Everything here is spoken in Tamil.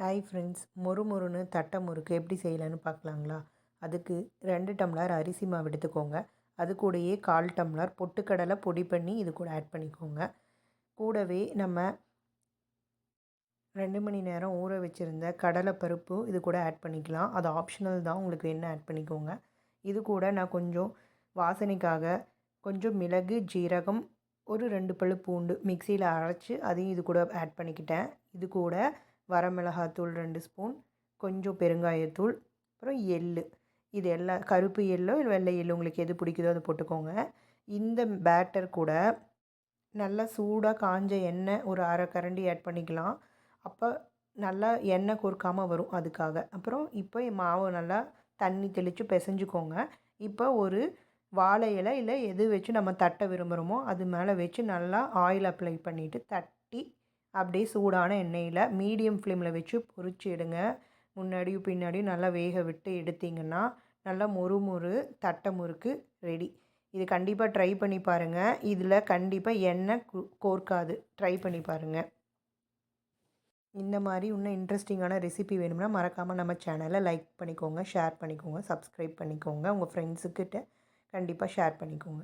ஹாய் ஃப்ரெண்ட்ஸ் மொறு மொறுன்னு தட்டை முறுக்கு எப்படி செய்யலான்னு பார்க்கலாங்களா? அதுக்கு ரெண்டு டம்ளர் அரிசி மாவு எடுத்துக்கோங்க. அது கூடயே கால் டம்ளர் பொட்டுக்கடலை பொடி பண்ணி இது கூட ஆட் பண்ணிக்கோங்க. கூடவே நம்ம ரெண்டு மணி நேரம் ஊற வச்சுருந்த கடலை பருப்பு இது கூட ஆட் பண்ணிக்கலாம். அது ஆப்ஷனல் தான். உங்களுக்கு என்ன ஆட் பண்ணிக்கோங்க. இது கூட நான் கொஞ்சம் வாசனைக்காக கொஞ்சம் மிளகு ஜீரகம் ஒரு ரெண்டு பழு பூண்டு மிக்சியில் அரைச்சி அதையும் இது கூட ஆட் பண்ணிக்கிட்டேன். இது கூட வரமிளகாத்தூள் ரெண்டு ஸ்பூன் கொஞ்சம் பெருங்காயத்தூள் அப்புறம் எள் இது எல்லா கருப்பு எள்ளோ இல்லை வெள்ளை எள்ளு உங்களுக்கு எது பிடிக்குதோ அதை போட்டுக்கோங்க. இந்த பேட்டர் கூட நல்லா சூடாக காஞ்ச எண்ணெய் ஒரு அரை கரண்டி ஆட் பண்ணிக்கலாம். அப்போ நல்லா எண்ணெய் கொறுக்காமல் வரும் அதுக்காக. அப்புறம் இப்போ மாவு நல்லா தண்ணி தெளித்து பிசைஞ்சுக்கோங்க. இப்போ ஒரு வாழை இலை இல்லை எது வச்சு நம்ம தட்ட விரும்புகிறோமோ அது மேலே வச்சு நல்லா ஆயில் அப்ளை பண்ணிவிட்டு தட்டி அப்படியே சூடான எண்ணெயில் மீடியம் ஃப்ளேமில் வச்சு பொறிச்சு எடுங்க. முன்னாடியும் பின்னாடியும் நல்லா வேக விட்டு எடுத்திங்கன்னா நல்லா மொறு மொறு தட்டை முறுக்கு ரெடி இது கண்டிப்பாக ட்ரை பண்ணி பாருங்கள் இதில் கண்டிப்பாக எண்ணெய் கோர்க்காது. ட்ரை பண்ணி பாருங்கள் இந்த மாதிரி இன்னும் இன்ட்ரெஸ்டிங்கான ரெசிபி வேணும்னா மறக்காமல் நம்ம சேனலை லைக் பண்ணிக்கோங்க ஷேர் பண்ணிக்கோங்க சப்ஸ்கிரைப் பண்ணிக்கோங்க. உங்கள் ஃப்ரெண்ட்ஸுக்கிட்ட கண்டிப்பாக ஷேர் பண்ணிக்கோங்க.